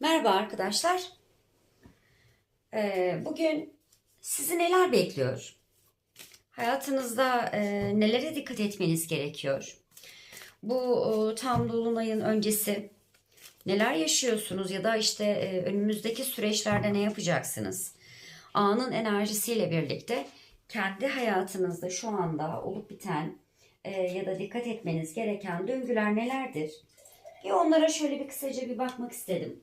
Merhaba arkadaşlar. Ee, bugün sizi neler bekliyor? Hayatınızda e, nelere dikkat etmeniz gerekiyor? Bu e, tam dolunayın öncesi neler yaşıyorsunuz ya da işte e, önümüzdeki süreçlerde ne yapacaksınız? Anın enerjisiyle birlikte kendi hayatınızda şu anda olup biten e, ya da dikkat etmeniz gereken döngüler nelerdir? Bir onlara şöyle bir kısaca bir bakmak istedim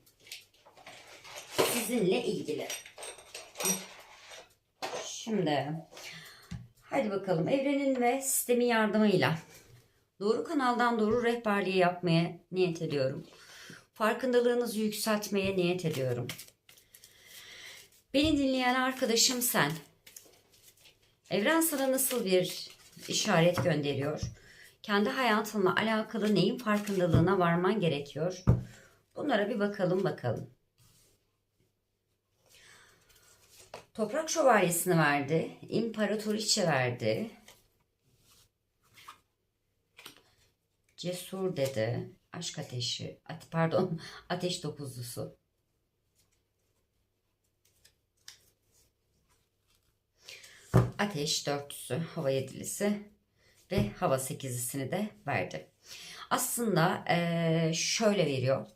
sizinle ilgili. Şimdi hadi bakalım evrenin ve sistemin yardımıyla doğru kanaldan doğru rehberliği yapmaya niyet ediyorum. Farkındalığınızı yükseltmeye niyet ediyorum. Beni dinleyen arkadaşım sen. Evren sana nasıl bir işaret gönderiyor? Kendi hayatınla alakalı neyin farkındalığına varman gerekiyor? Bunlara bir bakalım bakalım. Toprak şövalyesini verdi. İmparatoriçe verdi. Cesur dedi. Aşk ateşi. At, pardon. Ateş dokuzlusu. Ateş dörtlüsü. Hava yedilisi. Ve hava sekizlisini de verdi. Aslında şöyle veriyor.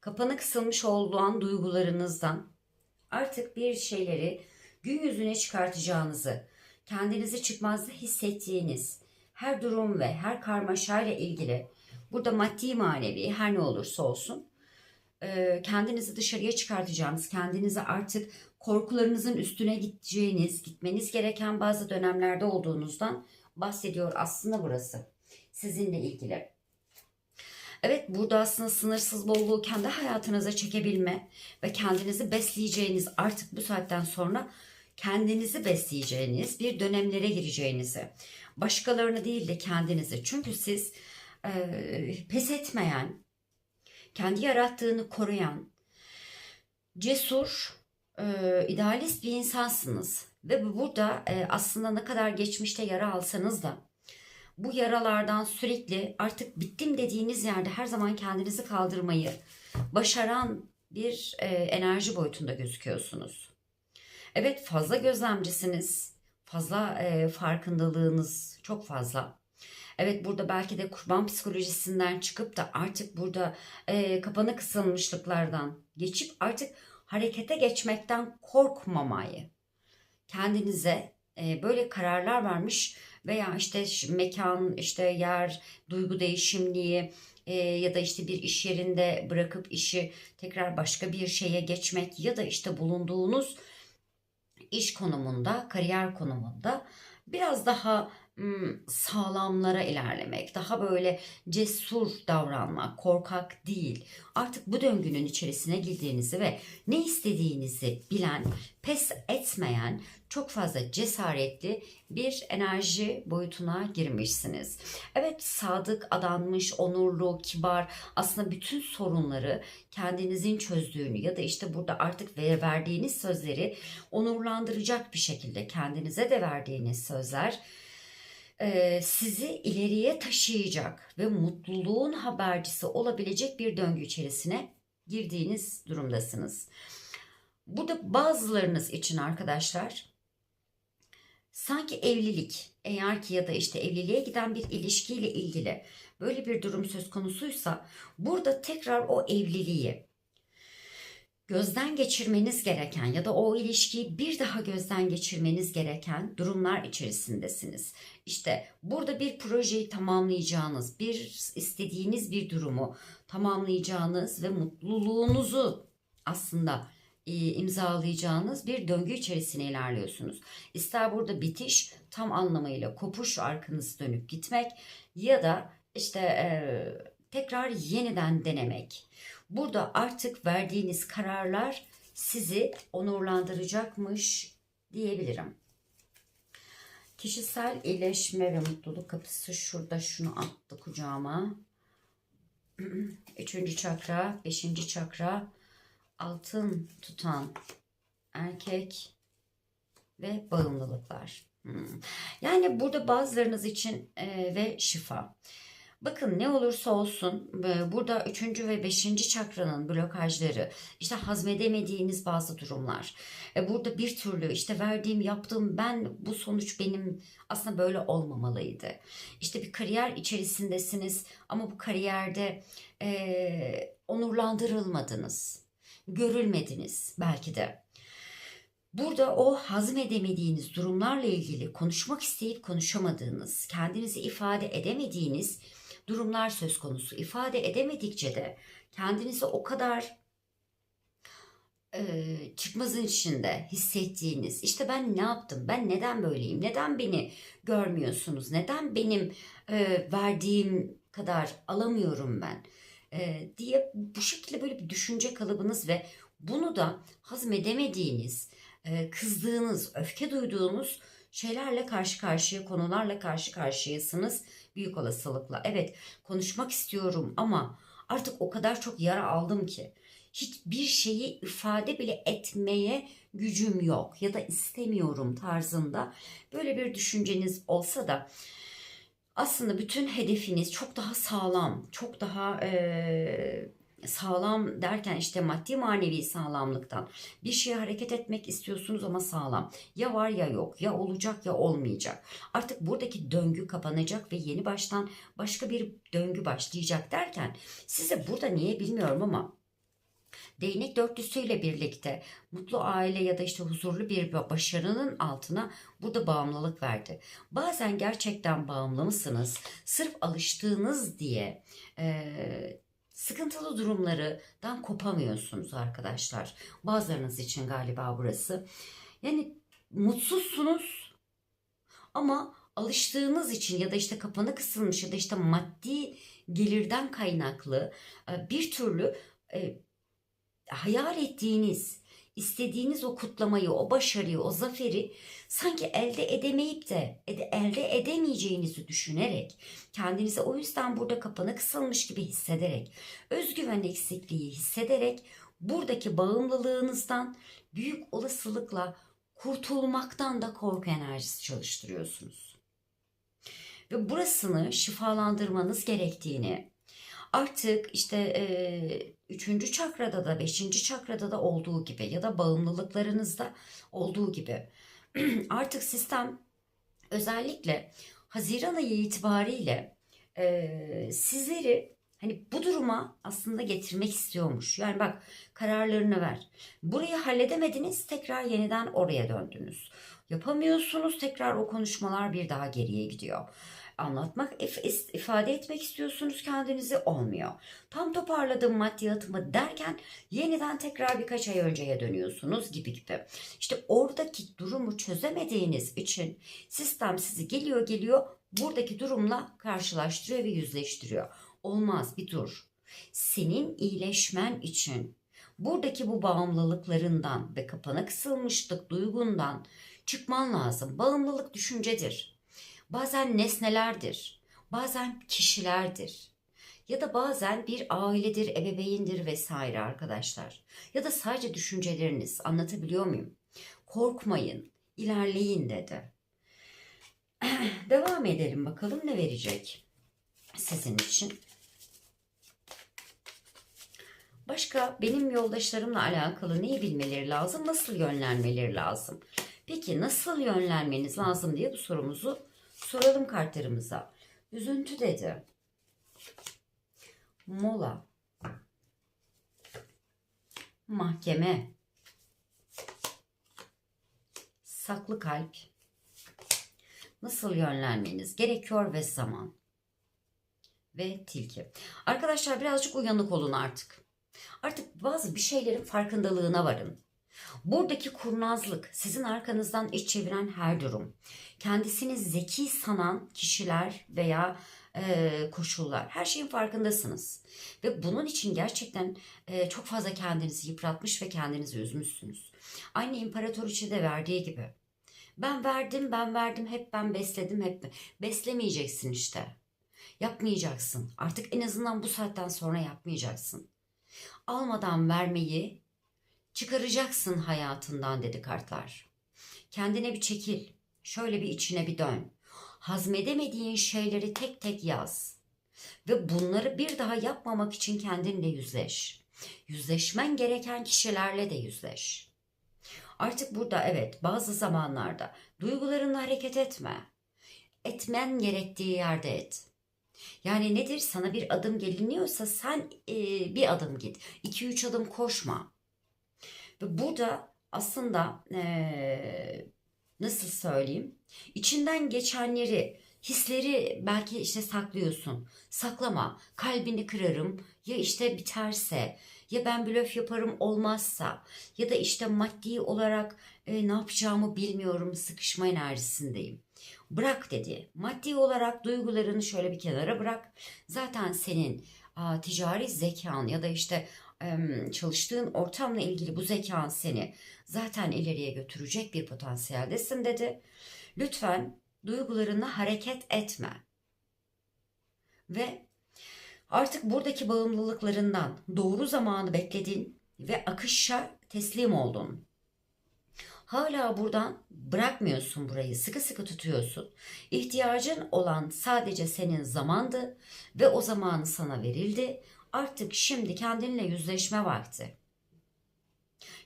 Kapana kısılmış olduğun duygularınızdan artık bir şeyleri gün yüzüne çıkartacağınızı, kendinizi çıkmazda hissettiğiniz her durum ve her karmaşayla ilgili burada maddi manevi her ne olursa olsun e, kendinizi dışarıya çıkartacağınız, kendinizi artık korkularınızın üstüne gideceğiniz, gitmeniz gereken bazı dönemlerde olduğunuzdan bahsediyor aslında burası. Sizinle ilgili. Evet burada aslında sınırsız bolluğu kendi hayatınıza çekebilme ve kendinizi besleyeceğiniz artık bu saatten sonra kendinizi besleyeceğiniz bir dönemlere gireceğinizi başkalarını değil de kendinizi çünkü siz e, pes etmeyen kendi yarattığını koruyan cesur e, idealist bir insansınız ve bu burada e, aslında ne kadar geçmişte yara alsanız da bu yaralardan sürekli artık bittim dediğiniz yerde her zaman kendinizi kaldırmayı başaran bir e, enerji boyutunda gözüküyorsunuz. Evet fazla gözlemcisiniz. Fazla e, farkındalığınız çok fazla. Evet burada belki de kurban psikolojisinden çıkıp da artık burada e, kapana kısılmışlıklardan geçip artık harekete geçmekten korkmamayı kendinize e, böyle kararlar vermiş veya işte mekan, işte yer, duygu değişimliği e, ya da işte bir iş yerinde bırakıp işi tekrar başka bir şeye geçmek ya da işte bulunduğunuz iş konumunda, kariyer konumunda biraz daha sağlamlara ilerlemek, daha böyle cesur davranmak, korkak değil. Artık bu döngünün içerisine girdiğinizi ve ne istediğinizi bilen, pes etmeyen, çok fazla cesaretli bir enerji boyutuna girmişsiniz. Evet sadık, adanmış, onurlu, kibar aslında bütün sorunları kendinizin çözdüğünü ya da işte burada artık ver- verdiğiniz sözleri onurlandıracak bir şekilde kendinize de verdiğiniz sözler e, sizi ileriye taşıyacak ve mutluluğun habercisi olabilecek bir döngü içerisine girdiğiniz durumdasınız. Burada bazılarınız için arkadaşlar sanki evlilik eğer ki ya da işte evliliğe giden bir ilişkiyle ilgili böyle bir durum söz konusuysa burada tekrar o evliliği gözden geçirmeniz gereken ya da o ilişkiyi bir daha gözden geçirmeniz gereken durumlar içerisindesiniz. İşte burada bir projeyi tamamlayacağınız, bir istediğiniz bir durumu tamamlayacağınız ve mutluluğunuzu aslında e, imzalayacağınız bir döngü içerisine ilerliyorsunuz. İster burada bitiş tam anlamıyla kopuş arkanızı dönüp gitmek ya da işte e, tekrar yeniden denemek. Burada artık verdiğiniz kararlar sizi onurlandıracakmış diyebilirim. Kişisel iyileşme ve mutluluk kapısı şurada şunu attı kucağıma. Üçüncü çakra, beşinci çakra, altın tutan erkek ve bağımlılıklar. Hmm. Yani burada bazılarınız için e, ve şifa. Bakın ne olursa olsun e, burada üçüncü ve beşinci çakranın blokajları, işte hazmedemediğiniz bazı durumlar. E, Burada bir türlü işte verdiğim, yaptığım ben bu sonuç benim aslında böyle olmamalıydı. İşte bir kariyer içerisindesiniz ama bu kariyerde e, onurlandırılmadınız, görülmediniz belki de. Burada o hazmedemediğiniz durumlarla ilgili konuşmak isteyip konuşamadığınız, kendinizi ifade edemediğiniz durumlar söz konusu. İfade edemedikçe de kendinizi o kadar e, çıkmazın içinde hissettiğiniz, işte ben ne yaptım, ben neden böyleyim, neden beni görmüyorsunuz, neden benim e, verdiğim kadar alamıyorum ben? E, diye bu şekilde böyle bir düşünce kalıbınız ve bunu da hazmedemediğiniz, e, kızdığınız, öfke duyduğunuz şeylerle karşı karşıya, konularla karşı karşıyasınız büyük olasılıkla. Evet, konuşmak istiyorum ama artık o kadar çok yara aldım ki hiçbir şeyi ifade bile etmeye gücüm yok ya da istemiyorum tarzında böyle bir düşünceniz olsa da aslında bütün hedefiniz çok daha sağlam, çok daha eee, sağlam derken işte maddi manevi sağlamlıktan bir şeye hareket etmek istiyorsunuz ama sağlam. Ya var ya yok, ya olacak ya olmayacak. Artık buradaki döngü kapanacak ve yeni baştan başka bir döngü başlayacak derken size burada niye bilmiyorum ama Değnek dörtlüsüyle birlikte mutlu aile ya da işte huzurlu bir başarının altına burada bağımlılık verdi. Bazen gerçekten bağımlı mısınız? Sırf alıştığınız diye eee, sıkıntılı durumlardan kopamıyorsunuz arkadaşlar. Bazılarınız için galiba burası. Yani mutsuzsunuz ama alıştığınız için ya da işte kafanı kısılmış ya da işte maddi gelirden kaynaklı e, bir türlü e, hayal ettiğiniz, istediğiniz o kutlamayı, o başarıyı, o zaferi sanki elde edemeyip de elde edemeyeceğinizi düşünerek, kendinizi o yüzden burada kapanı kısılmış gibi hissederek, özgüven eksikliği hissederek buradaki bağımlılığınızdan büyük olasılıkla kurtulmaktan da korku enerjisi çalıştırıyorsunuz. Ve burasını şifalandırmanız gerektiğini, artık işte e, üçüncü çakrada da beşinci çakrada da olduğu gibi ya da bağımlılıklarınızda olduğu gibi artık sistem özellikle Haziran ayı itibariyle e, sizleri hani bu duruma aslında getirmek istiyormuş. Yani bak kararlarını ver. Burayı halledemediniz tekrar yeniden oraya döndünüz. Yapamıyorsunuz tekrar o konuşmalar bir daha geriye gidiyor anlatmak, ifade etmek istiyorsunuz kendinizi olmuyor. Tam toparladım maddiyatımı derken yeniden tekrar birkaç ay önceye dönüyorsunuz gibi gibi. İşte oradaki durumu çözemediğiniz için sistem sizi geliyor geliyor buradaki durumla karşılaştırıyor ve yüzleştiriyor. Olmaz bir dur. Senin iyileşmen için buradaki bu bağımlılıklarından ve kapana kısılmışlık duygundan çıkman lazım. Bağımlılık düşüncedir. Bazen nesnelerdir, bazen kişilerdir. Ya da bazen bir ailedir, ebeveyndir vesaire arkadaşlar. Ya da sadece düşünceleriniz. Anlatabiliyor muyum? Korkmayın, ilerleyin dedi. Devam edelim bakalım ne verecek sizin için. Başka benim yoldaşlarımla alakalı neyi bilmeleri lazım? Nasıl yönlenmeleri lazım? Peki nasıl yönlenmeniz lazım diye bu sorumuzu soralım kartlarımıza. Üzüntü dedi. Mola. Mahkeme. Saklı kalp. Nasıl yönlenmeniz gerekiyor ve zaman. Ve tilki. Arkadaşlar birazcık uyanık olun artık. Artık bazı bir şeylerin farkındalığına varın. Buradaki kurnazlık, sizin arkanızdan iç çeviren her durum, kendisini zeki sanan kişiler veya e, koşullar, her şeyin farkındasınız. Ve bunun için gerçekten e, çok fazla kendinizi yıpratmış ve kendinizi üzmüşsünüz. Aynı imparatoriçe de verdiği gibi. Ben verdim, ben verdim, hep ben besledim, hep beslemeyeceksin işte. Yapmayacaksın. Artık en azından bu saatten sonra yapmayacaksın. Almadan vermeyi çıkaracaksın hayatından dedi kartlar. Kendine bir çekil. Şöyle bir içine bir dön. Hazmedemediğin şeyleri tek tek yaz. Ve bunları bir daha yapmamak için kendinle yüzleş. Yüzleşmen gereken kişilerle de yüzleş. Artık burada evet bazı zamanlarda duygularınla hareket etme. Etmen gerektiği yerde et. Yani nedir? Sana bir adım geliniyorsa sen e, bir adım git. 2-3 adım koşma. Ve burada aslında e, nasıl söyleyeyim? İçinden geçenleri, hisleri belki işte saklıyorsun. Saklama. Kalbini kırarım. Ya işte biterse, ya ben blöf yaparım olmazsa, ya da işte maddi olarak e, ne yapacağımı bilmiyorum, sıkışma enerjisindeyim. Bırak dedi. Maddi olarak duygularını şöyle bir kenara bırak. Zaten senin aa, ticari zekan ya da işte çalıştığın ortamla ilgili bu zekan seni zaten ileriye götürecek bir potansiyeldesin dedi. Lütfen duygularına hareket etme. Ve artık buradaki bağımlılıklarından doğru zamanı bekledin ve akışa teslim oldun. Hala buradan bırakmıyorsun burayı. Sıkı sıkı tutuyorsun. İhtiyacın olan sadece senin zamandı ve o zamanı sana verildi. Artık şimdi kendinle yüzleşme vakti.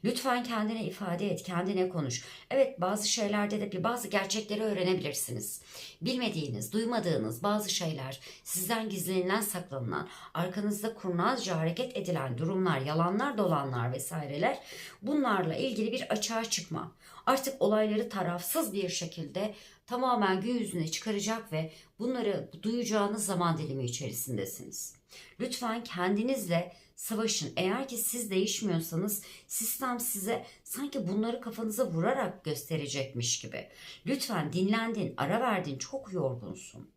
Lütfen kendine ifade et, kendine konuş. Evet bazı şeylerde de bir bazı gerçekleri öğrenebilirsiniz. Bilmediğiniz, duymadığınız bazı şeyler, sizden gizlenilen, saklanılan, arkanızda kurnazca hareket edilen durumlar, yalanlar, dolanlar vesaireler bunlarla ilgili bir açığa çıkma. Artık olayları tarafsız bir şekilde tamamen gün yüzüne çıkaracak ve bunları duyacağınız zaman dilimi içerisindesiniz. Lütfen kendinizle savaşın. Eğer ki siz değişmiyorsanız sistem size sanki bunları kafanıza vurarak gösterecekmiş gibi. Lütfen dinlendin, ara verdin, çok yorgunsun.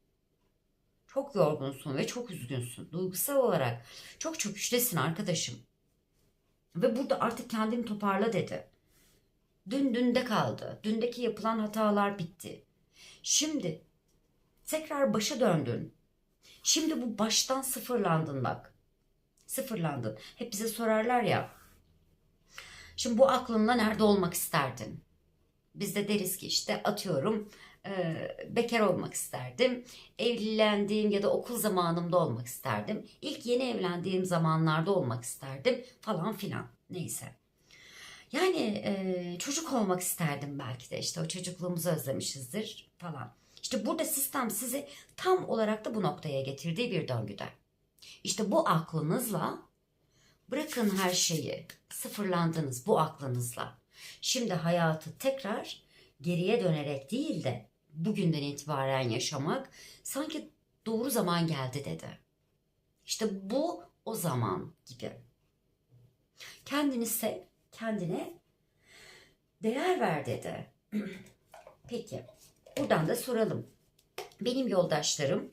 Çok yorgunsun ve çok üzgünsün. Duygusal olarak çok çöküştesin arkadaşım. Ve burada artık kendini toparla dedi. Dün dünde kaldı. Dündeki yapılan hatalar bitti. Şimdi tekrar başa döndün. Şimdi bu baştan sıfırlandın bak. Sıfırlandın. Hep bize sorarlar ya. Şimdi bu aklınla nerede olmak isterdin? Biz de deriz ki işte atıyorum e, bekar olmak isterdim. Evlendiğim ya da okul zamanımda olmak isterdim. İlk yeni evlendiğim zamanlarda olmak isterdim falan filan. Neyse. Yani e, çocuk olmak isterdim belki de işte o çocukluğumuzu özlemişizdir falan. İşte burada sistem sizi tam olarak da bu noktaya getirdiği bir döngüde. İşte bu aklınızla bırakın her şeyi sıfırlandınız bu aklınızla. Şimdi hayatı tekrar geriye dönerek değil de bugünden itibaren yaşamak sanki doğru zaman geldi dedi. İşte bu o zaman gibi. Kendini sev, kendine değer ver dedi. Peki, buradan da soralım. Benim yoldaşlarım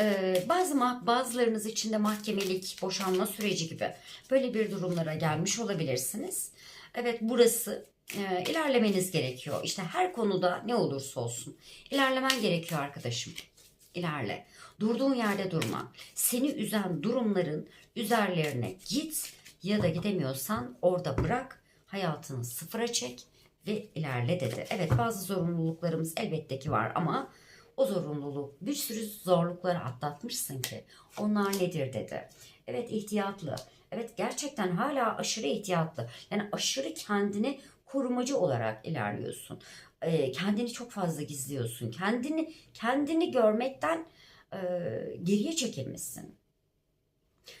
ee, bazı bazılarınız için de mahkemelik boşanma süreci gibi böyle bir durumlara gelmiş olabilirsiniz. Evet burası e, ilerlemeniz gerekiyor. İşte her konuda ne olursa olsun ilerlemen gerekiyor arkadaşım. İlerle. Durduğun yerde durma. Seni üzen durumların üzerlerine git ya da gidemiyorsan orada bırak. Hayatını sıfıra çek ve ilerle dedi. Evet bazı zorunluluklarımız elbette ki var ama o zorunluluk bir sürü zorlukları atlatmışsın ki onlar nedir dedi. Evet ihtiyatlı. Evet gerçekten hala aşırı ihtiyatlı. Yani aşırı kendini korumacı olarak ilerliyorsun. Ee, kendini çok fazla gizliyorsun. Kendini kendini görmekten e, geriye çekilmişsin.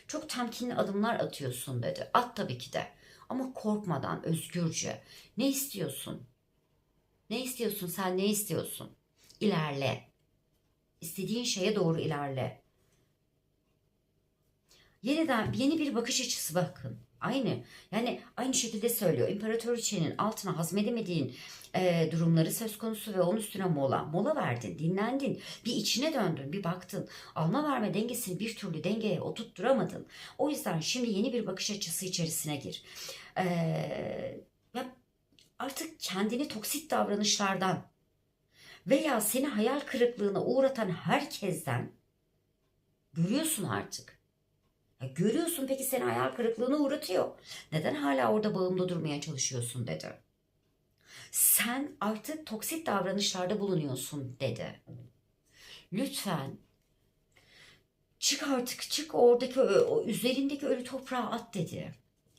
Çok temkinli adımlar atıyorsun dedi. At tabii ki de. Ama korkmadan özgürce. Ne istiyorsun? Ne istiyorsun sen ne istiyorsun? İlerle. İstediğin şeye doğru ilerle. Yeniden yeni bir bakış açısı bakın. Aynı. Yani aynı şekilde söylüyor. İmparatoriçenin altına hazmedemediğin e, durumları söz konusu ve onun üstüne mola. Mola verdin, dinlendin. Bir içine döndün, bir baktın. Alma verme dengesini bir türlü dengeye oturtturamadın. O yüzden şimdi yeni bir bakış açısı içerisine gir. E, artık kendini toksit davranışlardan veya seni hayal kırıklığına uğratan herkesten görüyorsun artık. Ya görüyorsun peki seni hayal kırıklığına uğratıyor. Neden hala orada bağımlı durmaya çalışıyorsun dedi. Sen artık toksit davranışlarda bulunuyorsun dedi. Lütfen Çık artık çık oradaki o üzerindeki ölü toprağa at dedi.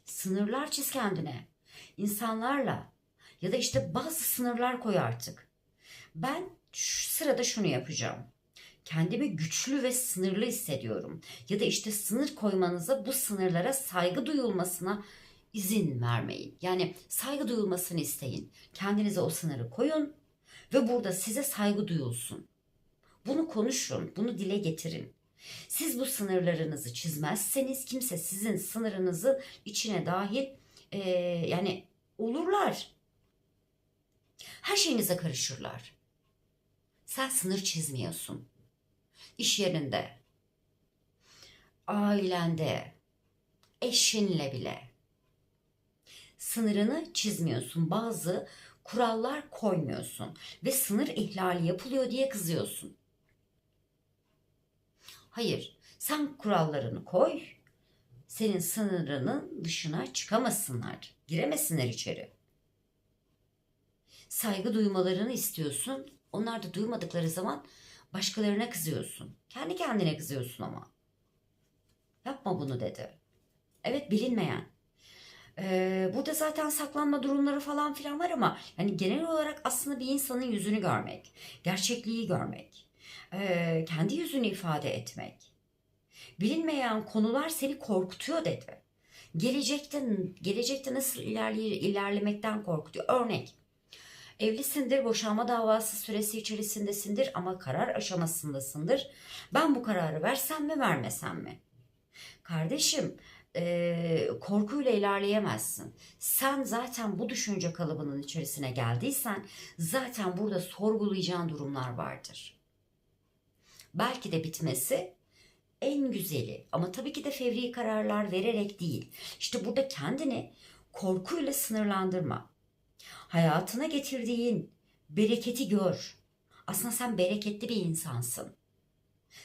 Sınırlar çiz kendine. İnsanlarla ya da işte bazı sınırlar koy artık. Ben şu sırada şunu yapacağım. Kendimi güçlü ve sınırlı hissediyorum. Ya da işte sınır koymanıza bu sınırlara saygı duyulmasına izin vermeyin. Yani saygı duyulmasını isteyin. Kendinize o sınırı koyun ve burada size saygı duyulsun. Bunu konuşun, bunu dile getirin. Siz bu sınırlarınızı çizmezseniz kimse sizin sınırınızın içine dahil eee, yani olurlar. Her şeyinize karışırlar. Sen sınır çizmiyorsun. İş yerinde, ailende, eşinle bile sınırını çizmiyorsun. Bazı kurallar koymuyorsun ve sınır ihlali yapılıyor diye kızıyorsun. Hayır, sen kurallarını koy. Senin sınırının dışına çıkamasınlar. Giremesinler içeri. Saygı duymalarını istiyorsun. Onlar da duymadıkları zaman başkalarına kızıyorsun. Kendi kendine kızıyorsun ama. Yapma bunu dedi. Evet bilinmeyen. Ee, burada zaten saklanma durumları falan filan var ama yani genel olarak aslında bir insanın yüzünü görmek, gerçekliği görmek, ee, kendi yüzünü ifade etmek. Bilinmeyen konular seni korkutuyor dedi. Gelecekte, gelecekte nasıl ilerley ilerlemekten korkutuyor. Örnek, evlisindir, boşanma davası süresi içerisindesindir ama karar aşamasındasındır. Ben bu kararı versem mi vermesem mi? Kardeşim, korkuyla ilerleyemezsin. Sen zaten bu düşünce kalıbının içerisine geldiysen zaten burada sorgulayacağın durumlar vardır. Belki de bitmesi en güzeli ama tabii ki de fevri kararlar vererek değil. İşte burada kendini korkuyla sınırlandırma. Hayatına getirdiğin bereketi gör. Aslında sen bereketli bir insansın.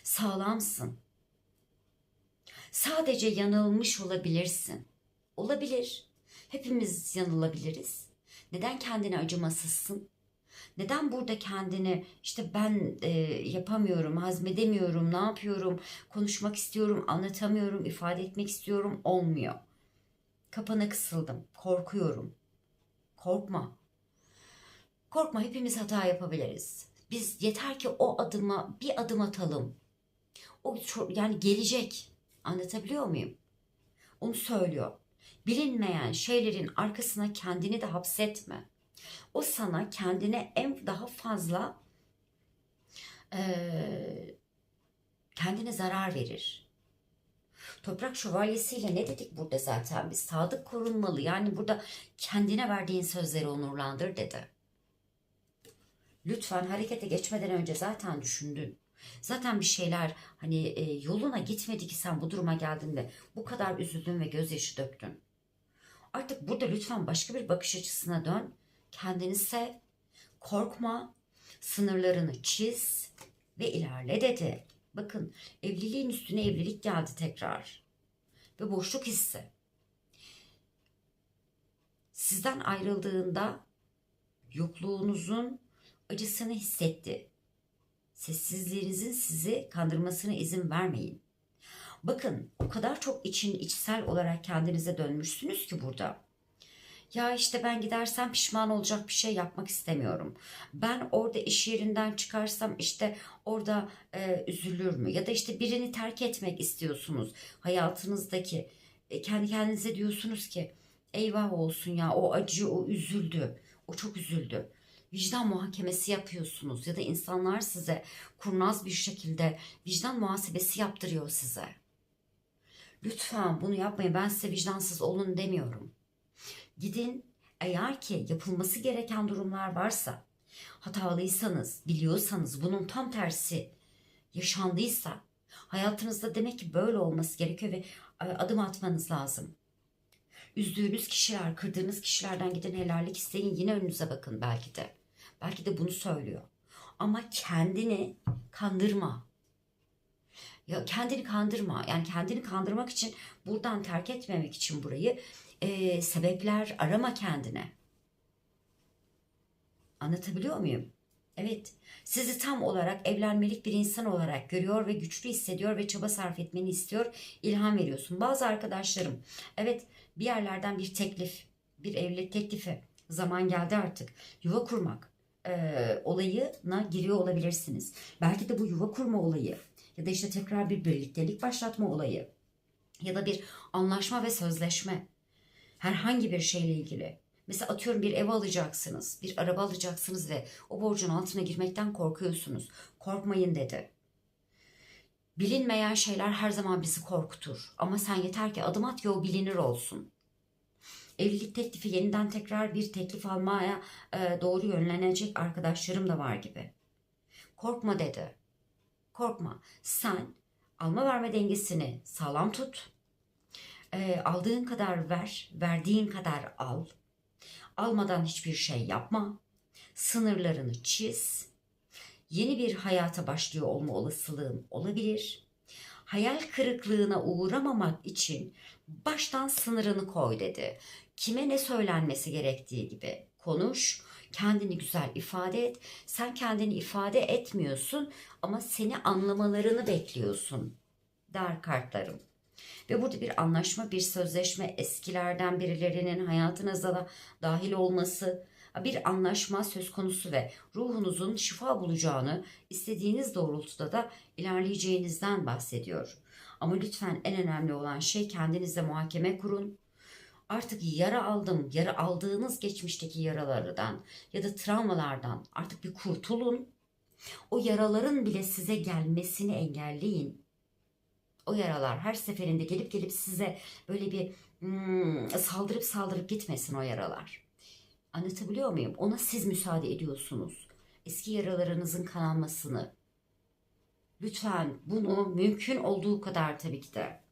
Sağlamsın. Sadece yanılmış olabilirsin. Olabilir. Hepimiz yanılabiliriz. Neden kendine acımasızsın? Neden burada kendini işte ben e, yapamıyorum, hazmedemiyorum, ne yapıyorum, konuşmak istiyorum, anlatamıyorum, ifade etmek istiyorum, olmuyor. Kapana kısıldım, korkuyorum. Korkma. Korkma hepimiz hata yapabiliriz. Biz yeter ki o adıma bir adım atalım. O yani gelecek. Anlatabiliyor muyum? Onu söylüyor. Bilinmeyen şeylerin arkasına kendini de hapsetme. O sana kendine en daha fazla eee, kendine zarar verir. Toprak şövalyesiyle ne dedik burada zaten biz? Sadık korunmalı. Yani burada kendine verdiğin sözleri onurlandır dedi. Lütfen harekete geçmeden önce zaten düşündün. Zaten bir şeyler hani e, yoluna gitmedi ki sen bu duruma geldiğinde bu kadar üzüldün ve gözyaşı döktün. Artık burada lütfen başka bir bakış açısına dön. Kendini sev, korkma, sınırlarını çiz ve ilerle dedi. Bakın evliliğin üstüne evlilik geldi tekrar. Ve boşluk hissi. Sizden ayrıldığında yokluğunuzun acısını hissetti. Sessizliğinizin sizi kandırmasına izin vermeyin. Bakın o kadar çok için içsel olarak kendinize dönmüşsünüz ki burada. Ya işte ben gidersem pişman olacak bir şey yapmak istemiyorum. Ben orada iş yerinden çıkarsam işte orada e, üzülür mü? Ya da işte birini terk etmek istiyorsunuz. Hayatınızdaki e, kendi kendinize diyorsunuz ki eyvah olsun ya o acı o üzüldü. O çok üzüldü. Vicdan muhakemesi yapıyorsunuz ya da insanlar size kurnaz bir şekilde vicdan muhasebesi yaptırıyor size. Lütfen bunu yapmayın. Ben size vicdansız olun demiyorum. Gidin eğer ki yapılması gereken durumlar varsa, hatalıysanız, biliyorsanız bunun tam tersi yaşandıysa, hayatınızda demek ki böyle olması gerekiyor ve e, adım atmanız lazım. Üzdüğünüz kişiler, kırdığınız kişilerden giden helallik isteyin. Yine önünüze bakın belki de. Belki de bunu söylüyor. Ama kendini kandırma. Ya kendini kandırma. Yani kendini kandırmak için buradan terk etmemek için burayı e, sebepler arama kendine. Anlatabiliyor muyum? Evet, sizi tam olarak evlenmelik bir insan olarak görüyor ve güçlü hissediyor ve çaba sarf etmeni istiyor, ilham veriyorsun. Bazı arkadaşlarım, evet bir yerlerden bir teklif, bir evlilik teklifi, zaman geldi artık, yuva kurmak e, olayına giriyor olabilirsiniz. Belki de bu yuva kurma olayı ya da işte tekrar bir birliktelik başlatma olayı ya da bir anlaşma ve sözleşme herhangi bir şeyle ilgili. Mesela atıyorum bir ev alacaksınız, bir araba alacaksınız ve o borcun altına girmekten korkuyorsunuz. Korkmayın dedi. Bilinmeyen şeyler her zaman bizi korkutur. Ama sen yeter ki adım at ve o bilinir olsun. Evlilik teklifi yeniden tekrar bir teklif almaya e, doğru yönlenecek arkadaşlarım da var gibi. Korkma dedi. Korkma. Sen alma verme dengesini sağlam tut. E, aldığın kadar ver, verdiğin kadar al. Almadan hiçbir şey yapma. Sınırlarını çiz. Yeni bir hayata başlıyor olma olasılığın olabilir. Hayal kırıklığına uğramamak için baştan sınırını koy dedi. Kime ne söylenmesi gerektiği gibi konuş. Kendini güzel ifade et. Sen kendini ifade etmiyorsun ama seni anlamalarını bekliyorsun der kartlarım. Ve burada bir anlaşma, bir sözleşme, eskilerden birilerinin hayatınıza da dahil olması, bir anlaşma söz konusu ve ruhunuzun şifa bulacağını, istediğiniz doğrultuda da ilerleyeceğinizden bahsediyor. Ama lütfen en önemli olan şey kendinizle muhakeme kurun. Artık yara aldım, yara aldığınız geçmişteki yaralardan ya da travmalardan artık bir kurtulun. O yaraların bile size gelmesini engelleyin o yaralar her seferinde gelip gelip size böyle bir hmm, saldırıp saldırıp gitmesin o yaralar. Anlatabiliyor muyum? Ona siz müsaade ediyorsunuz. Eski yaralarınızın kanalmasını. Lütfen bunu mümkün olduğu kadar tabii ki de.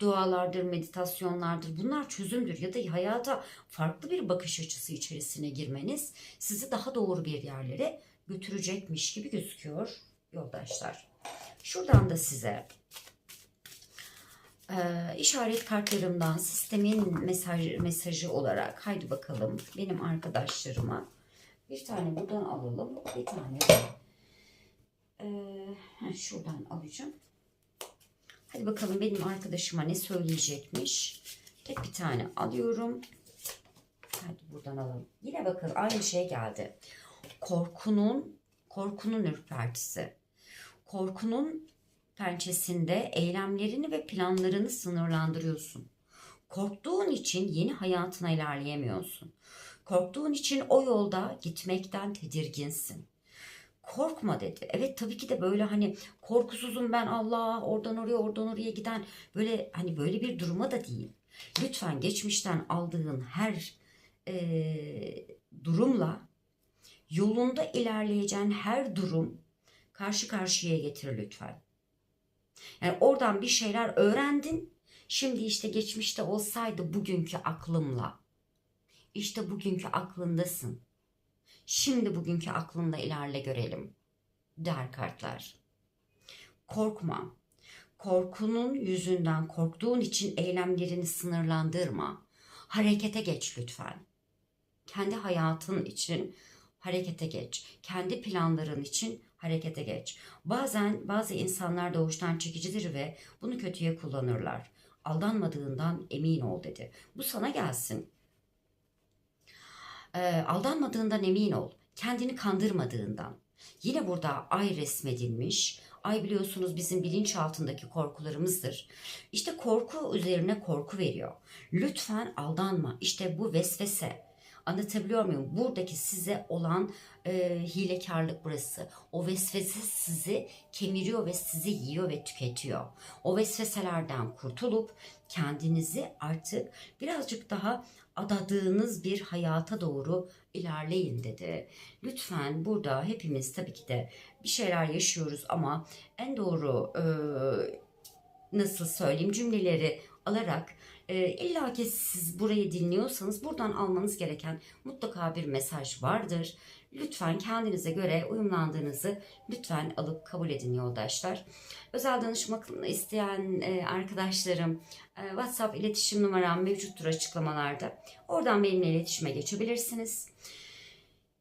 Dualardır, meditasyonlardır bunlar çözümdür ya da hayata farklı bir bakış açısı içerisine girmeniz sizi daha doğru bir yerlere götürecekmiş gibi gözüküyor yoldaşlar. Şuradan da size ee, işaret kartlarımdan sistemin mesaj, mesajı olarak haydi bakalım benim arkadaşlarıma bir tane buradan alalım bir tane e, şuradan alacağım. Hadi bakalım benim arkadaşıma ne söyleyecekmiş? Tek bir tane alıyorum. Hadi buradan alalım. Yine bakın aynı şey geldi. Korkunun korkunun ürpertisi. Korkunun pençesinde eylemlerini ve planlarını sınırlandırıyorsun. Korktuğun için yeni hayatına ilerleyemiyorsun. Korktuğun için o yolda gitmekten tedirginsin. Korkma dedi. Evet tabii ki de böyle hani korkusuzum ben Allah oradan oraya oradan oraya giden böyle hani böyle bir duruma da değil. Lütfen geçmişten aldığın her e, durumla yolunda ilerleyeceğin her durum karşı karşıya getir lütfen. Yani oradan bir şeyler öğrendin. Şimdi işte geçmişte olsaydı bugünkü aklımla. İşte bugünkü aklındasın. Şimdi bugünkü aklında ilerle görelim. Der kartlar. Korkma. Korkunun yüzünden korktuğun için eylemlerini sınırlandırma. Harekete geç lütfen. Kendi hayatın için harekete geç. Kendi planların için harekete geç. Bazen bazı insanlar doğuştan çekicidir ve bunu kötüye kullanırlar. Aldanmadığından emin ol dedi. Bu sana gelsin. E, aldanmadığından emin ol. Kendini kandırmadığından. Yine burada ay resmedilmiş. Ay biliyorsunuz bizim bilinç altındaki korkularımızdır. İşte korku üzerine korku veriyor. Lütfen aldanma. İşte bu vesvese Anlatabiliyor muyum? Buradaki size olan e, hilekarlık burası. O vesvese sizi kemiriyor ve sizi yiyor ve tüketiyor. O vesveselerden kurtulup kendinizi artık birazcık daha adadığınız bir hayata doğru ilerleyin dedi. Lütfen burada hepimiz tabii ki de bir şeyler yaşıyoruz ama en doğru e, nasıl söyleyeyim cümleleri alarak e, İlla ki siz burayı dinliyorsanız buradan almanız gereken mutlaka bir mesaj vardır. Lütfen kendinize göre uyumlandığınızı lütfen alıp kabul edin yoldaşlar. Özel danışmak isteyen e, arkadaşlarım e, WhatsApp iletişim numaram mevcuttur açıklamalarda. Oradan benimle iletişime geçebilirsiniz.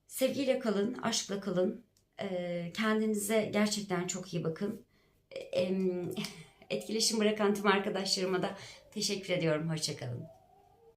Sevgiyle kalın, aşkla kalın. Ee, kendinize gerçekten çok iyi bakın. Em, Etkileşim bırakan tüm arkadaşlarıma da teşekkür ediyorum. Hoşçakalın.